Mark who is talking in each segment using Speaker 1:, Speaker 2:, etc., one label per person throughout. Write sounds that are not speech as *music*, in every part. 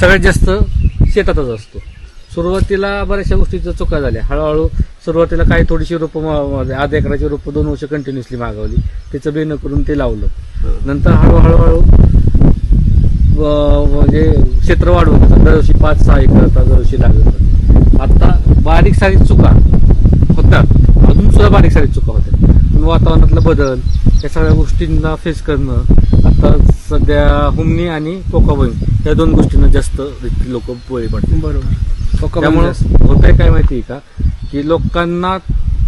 Speaker 1: सगळ्यात जास्त शेतातच असतो. सुरुवातीला बऱ्याचशा गोष्टीच्या चुका झाल्या. हळूहळू सुरुवातीला काही थोडीशी रोपं अर्ध्या एकराची रोपं दोन वर्ष कंटिन्युअसली मागवली. त्याचं बेन करून ते लावलं. नंतर हळूहळू हळू म्हणजे क्षेत्र वाढवत होतं दरवर्षी पाच सहा एकर आता दरवर्षी लागत आता बारीक सारीक चुका होतात. अजून सुद्धा बारीक सारीक चुका होत्या. पण वातावरणातला बदल या सगळ्या गोष्टींना फेस करणं आता सध्या हुमणी आणि कोकाबोईंग या दोन गोष्टींना जास्त लोक बळी पडतात.
Speaker 2: बरोबर.
Speaker 1: त्यामुळं होतंय काय माहिती का? की लोकांना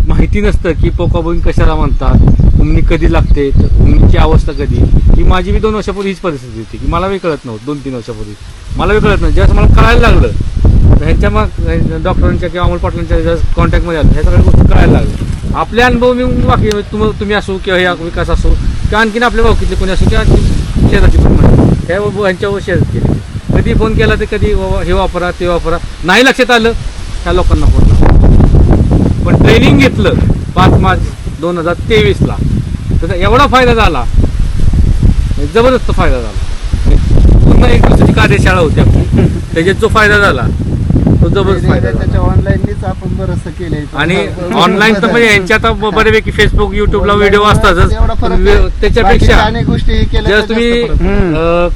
Speaker 1: माहिती नसतं की पोकाबोईंग कशाला म्हणतात हुमणी कधी लागते हुमणीची अवस्था कधी? ही माझी बी दोन वर्षापूर्वी हीच परिस्थिती होती. की मला बी कळत नव्हतं दोन तीन वर्षापूर्वी. मला बी कळत नव्हतं. ज्यावेळेस मला कळायला लागलं ह्यांच्या मग डॉक्टरांच्या किंवा अमोल पाटलांच्या कॉन्टॅक्टमध्ये आलं ह्या सगळ्या गोष्टी कळायला लागल्या. आपले अनुभव मी बाकी तुम तुम्ही असो किंवा ह्या विकास असो किंवा आणखीन आपल्या भावकीतले कोणी असो किंवा आणखी शेजारची पण म्हणा ह्या ह्यांच्यावर शेजारी केली. कधी फोन केला तर कधी हे वापरा ते वापरा. नाही लक्षात आलं ह्या लोकांना फोन पण ट्रेनिंग घेतलं पाच मार्च दोन हजार तेवीसला. त्याचा एवढा फायदा झाला. जबरदस्त फायदा झाला. पुन्हा एक दिवसाची कार्यशाळा होती आपली. त्याच्यात जो फायदा झाला तो जबरदस्त फायदा झाला.
Speaker 2: त्याच्या ऑनलाईनच आपण बरंचसं केलंय
Speaker 1: आणि ऑनलाईन तर म्हणजे यांच्या आता बऱ्यापैकी फेसबुक युट्यूबला व्हिडिओ असतातच
Speaker 2: एवढा फरक
Speaker 1: पण
Speaker 2: आहे.
Speaker 1: वे- त्याच्यापेक्षा
Speaker 2: बाकीच्या अनेक गोष्टी केल्या
Speaker 1: जर तुम्ही
Speaker 2: जास्त फरक आहे.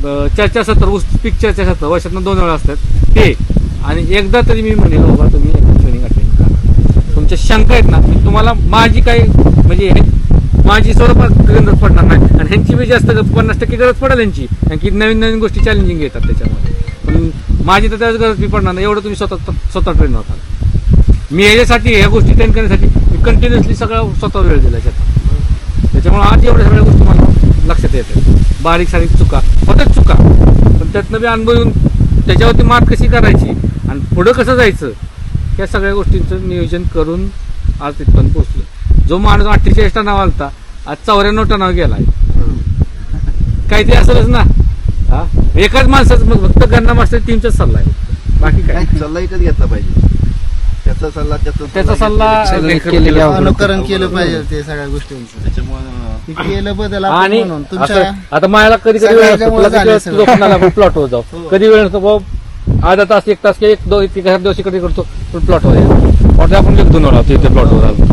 Speaker 1: अं, चर्चासत्र चर्चासत्र वर्षातून दोन वेळा असतात. ते आणि एकदा तरी मी म्हणेल बाबा तुम्ही ट्रेनिंग अटेंड करा तुमच्या शंका आहेत ना मी तुम्हाला माझी काही म्हणजे हे- माझी स्वरूपात गरज पडणार नाही. आणि ह्यांची बी जास्त पन्नास टक्के गरज पडेल यांची कारण की नवीन नवीन गोष्टी चॅलेंजिंग येतात त्याच्यामध्ये. पण माझी तर त्याच गरज बी पडणार नाही. एवढं तुम्ही स्वतः स्वतः ट्रेन होता मी याच्यासाठी ह्या गोष्टी ट्रेन करण्यासाठी मी कंटिन्युअसली सगळं स्वतः वेळ दिला याच्यात त्याच्यामुळे आज एवढ्या सगळ्या गोष्टी मला लक्षात येतात बारीक सारीक चुका. होत्याच चुका. पण त्यातनं बी अनुभव येऊन त्याच्यावरती मात कशी करायची आणि पुढं कसं जायचं या सगळ्या गोष्टींचं नियोजन करून आज तिथपर्यंत पोहोचलो जो माणूस अठ्ठेचाळीस टनावर आलता आज चौऱ्याण्णव टनावर गेलाय. काहीतरी असेलच ना. हा? एकाच माणसाच मग फक्त गन्ना मास्टर टीमचाच सल्ला आहे. बाकी काय?
Speaker 3: नाही, सल्ला एकच घेतला पाहिजे? त्याचा सल्ला त्याचा
Speaker 1: त्याचा सल्ला.
Speaker 2: अनुकरण केलं पाहिजे ते सगळ्या गोष्टींचं.
Speaker 3: त्याच्यामुळे
Speaker 2: ते केलं बदल आपण
Speaker 1: आणि
Speaker 2: म्हणून. तुमच्या
Speaker 1: असं- आता मला कधी कधी वेळ असतो. किती
Speaker 2: झाले सगळं.
Speaker 1: आपण प्लॉटवर जाऊ? कधी वेळ नसतो बाबा अर्धा तास एक तास किंवा एक दोन एक एखाद दिवस इकडे करतो? पण प्लॉटवर यायचं प्लॉट आपण एक दोन वेळा होतो इथे प्लॉटवर आलो.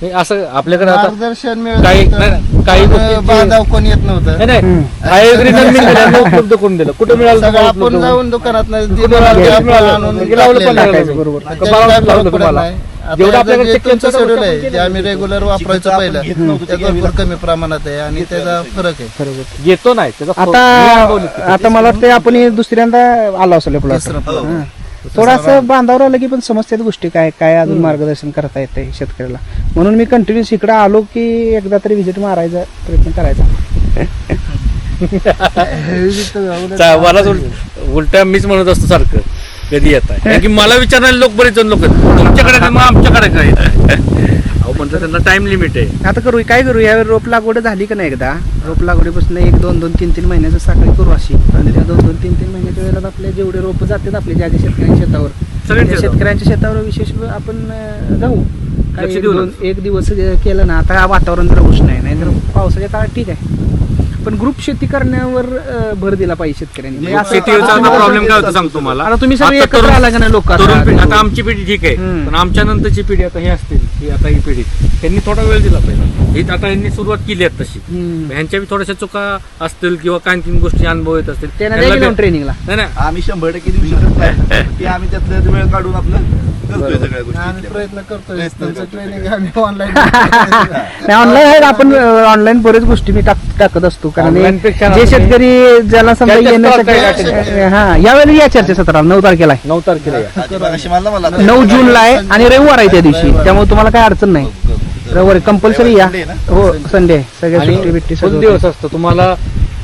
Speaker 1: हे असं आपल्याकडे आता
Speaker 2: मार्गदर्शन मिळत
Speaker 1: काही-
Speaker 2: नव्हतं.
Speaker 1: नाही, काही गोष्टींची-
Speaker 2: बांधाव कोण येत नव्हतं.
Speaker 1: नाही, मी *laughs* उपलब्ध करून दिलं. कुठे मिळालं
Speaker 2: सगळं आपण जाऊन दुकानात
Speaker 1: लावलं पण.
Speaker 2: बरोबर.
Speaker 1: लावलं तुम्हाला. जेवढं आपल्याकडे
Speaker 2: तुमचं शेड्यूल आहे. जे आम्ही रेग्युलर वापरायचं पहिलं
Speaker 3: ते
Speaker 2: भरपूर कमी प्रमाणात आहे आणि त्याचा फरक आहे.
Speaker 1: घेतो नाही त्याचा
Speaker 4: आता. आता मला वाटतं आपण हे दुसऱ्यांदा आलो असेल प्लॉट
Speaker 2: तिसरं
Speaker 4: थोडासा बांधावर आलं की पण समजतात गोष्टी काय काय अजून मार्गदर्शन करता येते शेतकऱ्याला. म्हणून मी कंटिन्युअस इकडे आलो की एकदा तरी व्हिजिट मारायचा प्रयत्न करायचा. *laughs*
Speaker 1: चा- मला उल- मीच म्हणत असतो सारखं. कधी येत आहे? कारण की मला विचारणारे लोक बरेच जण लोक तुमच्याकडे काय मग आमच्याकडे काय अहो म्हणतात त्यांना टाइम लिमिट आहे.
Speaker 4: आता करू काय करू? यावेळी रोप लागवड झाली का नाही एकदा? रोप लागवडीपासून एक दोन दोन तीन तीन महिन्याचं साखळी करू अशी. आणि त्या दोन दोन तीन तीन महिन्याच्या वेळेला आपले जेवढे रोप जातात आपले ज्या ज्या शेतकऱ्यांच्या शेतावर. त्या शेतकऱ्यांच्या शेतावर विशेष आपण जाऊ. एक दिवस केलं ना आता वातावरण जरा उष्ण आहे. नाही तर पावसाच्या काळात ठीक आहे. पण ग्रुप शेती करण्यावर अं, भर दिला पाहिजे शेतकऱ्यांनी. म्हणजे असं-
Speaker 1: शेतीचा
Speaker 4: आता
Speaker 1: प्रॉब्लेम काय होतो सांगतो मला
Speaker 4: आता तुम्ही सगळे
Speaker 1: आता
Speaker 4: एकत्र
Speaker 1: तरुण-
Speaker 4: आला का नाही लोक
Speaker 1: तरुण पिढी आता आमची पिढी ठीक आहे.
Speaker 4: हम्म.
Speaker 1: पण आमच्या नंतरची पिढी आता ही असतील ही आता ही पिढी. त्यांनी थोडा वेळ दिला पाहिजे. ही आता यांनी सुरुवात केली आहे तशी. ह्यांच्या बी थोड्याशा चुका असतील किंवा काय आणखीन गोष्टी अनुभव येत असतील.
Speaker 4: त्यांना
Speaker 1: त्यांना
Speaker 4: द्या
Speaker 1: बी-
Speaker 4: ट्रेनिंगला
Speaker 1: नाही नाही.
Speaker 3: आम्ही शंभर टक्के देऊ शकत नाही. की आम्ही त्यातल्या वेळ काढून आपलं करतोय सगळ्या गोष्टी.
Speaker 2: आम्ही
Speaker 3: इथल्या.
Speaker 2: प्रयत्न करतोय.
Speaker 3: प्रयत्न
Speaker 2: तुमचं
Speaker 3: करतोय.
Speaker 2: ट्रेनिंग आम्ही ऑनलाईन *laughs*
Speaker 4: नाही ऑनलाईन आहे आपण ऑनलाईन बरेच गोष्टी मी टाक टाकत असतो. कारण
Speaker 1: Online पेक्षा
Speaker 4: जे शेतकरी ज्याला समजा येण्यासाठी हा यावेळी या चर्चेसत्राला नऊ तारखेला आहे.
Speaker 1: नऊ तारखेला या.
Speaker 4: नऊ जूनला आहे आणि रविवार आहे त्या दिवशी. त्यामुळे तुम्हाला काय अडचण नाही. रविवारी कंपल्सरी या? हो संडे आहे. सगळ्या सुट्टी बिट्टी सगळं
Speaker 1: दिवस असतो. तुम्हाला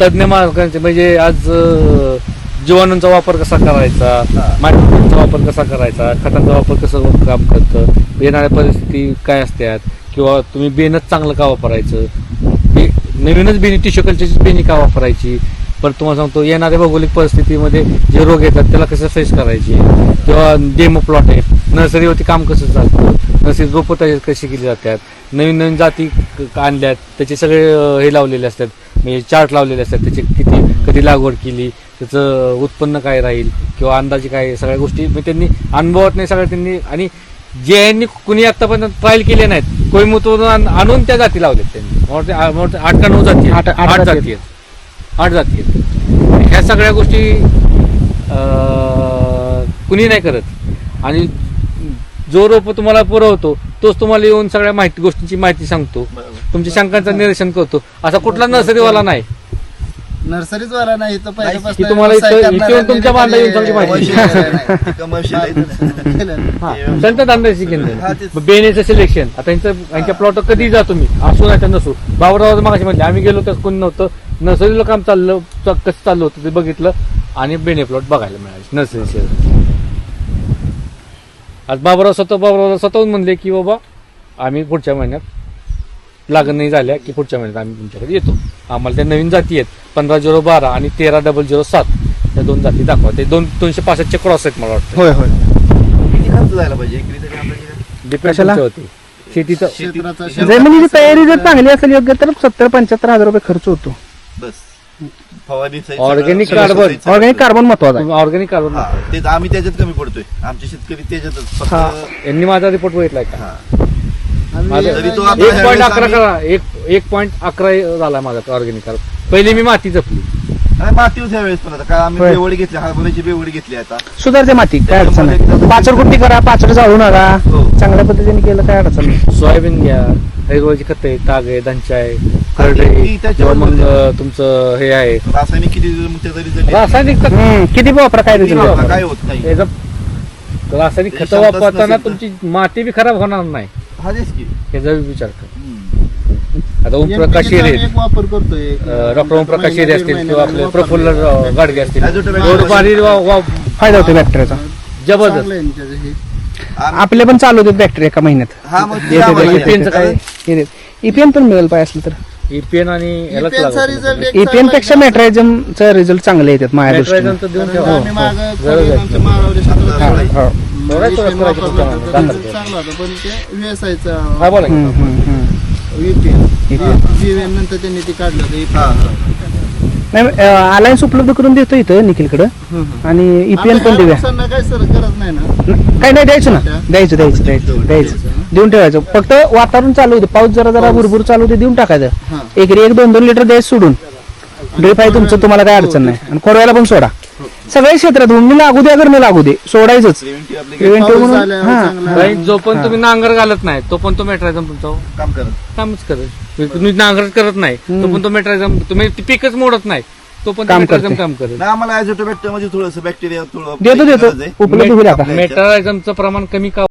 Speaker 1: तज्ञ मार्गांचे म्हणजे आज अं, जीवाणूंचा वापर कसा करायचा मातीचा वापर कसा करायचा खतांचा वापर कसं काम करतं येणाऱ्या परिस्थिती काय असतात किंवा तुम्ही बेनच चांगलं का वापरायचं नवीनच बेनी टिश्यू कल्चरची बेनी का वापरायची? परत तुम्हाला सांगतो येणाऱ्या भौगोलिक परिस्थितीमध्ये जे रोग येतात त्याला कसं फेस करायची? किंवा डेमो प्लॉट आहे नर्सरीवरती काम कसं चालतं? नर्सरी रोपं त्याच्यात कशी केली जातात? नवीन नवीन जाती क- आणल्यात. त्याचे सगळे हे लावलेले असतात. म्हणजे चार्ट लावलेले असतात. त्याचे किती कधी लागवड केली? त्याचं उत्पन्न काय राहील? किंवा अंदाजे काय सगळ्या गोष्टी. म्हणजे त्यांनी अनुभवत नाही सगळ्या त्यांनी आणि जे यांनी कुणी आत्तापर्यंत ट्रायल केले नाहीत कोयमुतून आण- आणून त्या जाती लावल्यात त्यांनी. आठ का नऊ जाती.
Speaker 4: आठ- आठ
Speaker 1: आठ
Speaker 4: जाती
Speaker 1: आहेत. आठ जाती आहेत. ह्या सगळ्या गोष्टी अं, कुणी नाही करत. आणि जो रोप तुम्हाला पुरवतो तोच तुम्हाला येऊन सगळ्या माहिती गोष्टींची माहिती सांगतो. तुमच्या शंकांचं निरसन करतो. असा कुठला नर्सरीवाला नाही.
Speaker 2: नर्सरीच वाला नाही पहिल्यापासून
Speaker 1: तुम्हाला इथं-
Speaker 2: व्यवसाय
Speaker 1: इथे
Speaker 2: करणाऱ्यांनी
Speaker 1: येऊन तुमच्या बांधा येऊन सगळी माहिती.
Speaker 2: वैशिष्ट्य नाही. *laughs*
Speaker 1: हा, संत दांडाची
Speaker 3: हा,
Speaker 1: केंद्र
Speaker 3: तेच.
Speaker 1: बेनेचं सिलेक्शन आता यांचं यांच्या प्लॉट कधी जा तुम्ही असू नाही तर नसू बाबराव मागाशी म्हणले आम्ही गेलो तर कोणी नव्हतं. नर्सरीला काम चाललं च- कसं चाललं होतं ते बघितलं आणि बेने प्लॉट बघायला मिळाले नर्सरी आज बाबराव स्वतः बाबराव स्वतःहून म्हणले की बाबा आम्ही पुढच्या महिन्यात लागण नाही झाल्या की पुढच्या महिन्यात आम्ही तुमच्याकडे येतो. आम्हाला त्या नवीन जाती आहेत पंधरा झिरो बारा आणि तेरा डबल झिरो सात. त्या दोन जाती दाखवा. ते दोन दोनशे पासष्टचे क्रॉस आहेत मला वाटतं.
Speaker 4: होय होय.
Speaker 3: किती खर्च जायला पाहिजे? एकरी तरी आपल्याला
Speaker 1: डिपेंड
Speaker 4: कशाला?
Speaker 1: होते शेतीचं
Speaker 2: क्षेत्राचा
Speaker 3: शेती-
Speaker 4: जमिनीची तयारी जर चांगली असेल योग्य तर सत्तर पंच्याहत्तर हजार रुपये खर्च होतो.
Speaker 3: बस.
Speaker 1: Organic
Speaker 3: सगळं-
Speaker 1: carbon.
Speaker 3: सहित
Speaker 4: ऑर्गॅनिक कार्बन महत्त्वाचा आहे.
Speaker 1: ऑर्गॅनिक कार्बन
Speaker 3: हा, तेच आम्ही त्याच्यात कमी पडतोय. आमचे शेतकरी त्याच्यातच. फक्त
Speaker 4: हा.
Speaker 1: यांनी माझा रिपोर्ट बघितलाय का?
Speaker 3: हा. तरी तो
Speaker 2: एक-
Speaker 3: आपला
Speaker 1: एक
Speaker 3: ह्यावेळेस
Speaker 1: पॉईंट अकरा करा एक एक पॉईंट अकरा झाला माझा ऑर्गॅनिक पहिली मी माती जपली
Speaker 3: पण आता काय आम्ही
Speaker 4: होय.
Speaker 3: बेवडी घेतली हरभऱ्याची बेवडी घेतली आता
Speaker 4: सुधारते माती काय अडचण नाही पाचड कुट्टी करा पाचड जाळू नका
Speaker 3: हो.
Speaker 4: चांगल्या पद्धतीने केलं काय अडचण नाही
Speaker 1: सोयाबीन घ्या हरभऱ्याची खत आहे ताग आहे धंचा आहे करडे
Speaker 3: ती- ती
Speaker 1: आहे
Speaker 3: त्याच्यावर
Speaker 1: किंवा मग. अं, तुमचं हे आहे
Speaker 3: रासायनिक किती मग त्याचा रिझल्ट
Speaker 1: रासायनिक खत
Speaker 4: हम्म, किती वापरा काय
Speaker 1: किती
Speaker 4: result
Speaker 1: वापरा?
Speaker 4: येतो?
Speaker 3: काय होत नाही
Speaker 1: याचा रासायनिक खत वापरताना. तुमची माती बी खराब होणार नाही
Speaker 3: हा तेच की
Speaker 1: याचा बी विचार कर. आता ओमप्रकाश
Speaker 2: आम्ही
Speaker 1: हिरे
Speaker 2: एक वापर करतोय.
Speaker 1: डॉक्टर ओमप्रकाश
Speaker 2: महिन्या-
Speaker 1: असतील किंवा आपले प्रफुल्ल गाडगे असतील. वा-
Speaker 4: फायदा होतो बॅक्टेरियाचा.
Speaker 1: जबरदस्त.
Speaker 4: आपले पण चालू होते बॅक्टेरिया एका महिन्यात.
Speaker 3: हा
Speaker 4: ईपीएन पण मिळेल पाहिजे असलं तर.
Speaker 1: आणि यालाच लागत
Speaker 2: result
Speaker 1: नाही.
Speaker 2: एक
Speaker 4: ईपीएन
Speaker 2: चांगला
Speaker 4: पेक्षा
Speaker 2: आहे.
Speaker 4: मेट्रायझमचा रिझल्ट चांगले येतात माझ्या दृष्टीने
Speaker 1: देऊन ठेवा हो,
Speaker 3: हा,
Speaker 4: हो.
Speaker 1: करायचं दाखल.
Speaker 2: चांगला होता पण ते व्यवसायचा
Speaker 1: हा बोला की.
Speaker 4: हम्म, हम्म, हम्म.
Speaker 2: EPN.
Speaker 4: EPN.
Speaker 2: हा, EPN नंतर त्यांनी ते काढलं होतं.
Speaker 3: हा, हा.
Speaker 4: नाही अलायन्स उपलब्ध करून देतो इथं निखिलकडं. आणि ईपीएन पण
Speaker 2: आपल्या
Speaker 4: देऊया.
Speaker 2: काही सर गरज नाही ना?
Speaker 4: न- काही नाही द्यायचं ना. द्यायचं द्यायचं द्यायचं द्यायचं. देऊन ठेवायचं. फक्त वातावरण चालू होते. पाऊस जरा जरा भरपूर चालू होते देऊन टाकायचं. एकरी एक दोन दोन लिटर द्यायचं सोडून. ड्रीप आहे तुमचं तुम्हाला काय अडचण नाही. आणि खोडवायला पण सोडा. सगळ्या क्षेत्रात मी लागू दे अगर मी लागू दे. सोडायचंच. म्हणून हा.
Speaker 1: जो पण
Speaker 4: हा.
Speaker 1: तुम्ही नांगर घालत नाही तो पण तो मेट्रायझम तुमचा
Speaker 3: काम करत.
Speaker 1: कामच करत. तुम्ही नांगर करत नाही तो पण तो मेट्रायझम तुम्ही ती पीकच मोडत नाही तो पण
Speaker 4: काम
Speaker 1: मेट्रायझम
Speaker 4: करते.
Speaker 1: काम करत.
Speaker 3: नाही आम्हाला म्हणजे थोडंसं बॅक्टेरिया थोडं
Speaker 4: देतो देतो. उपलब्ध होईल आता.
Speaker 1: मेट्रायझमचं प्रमाण कमी का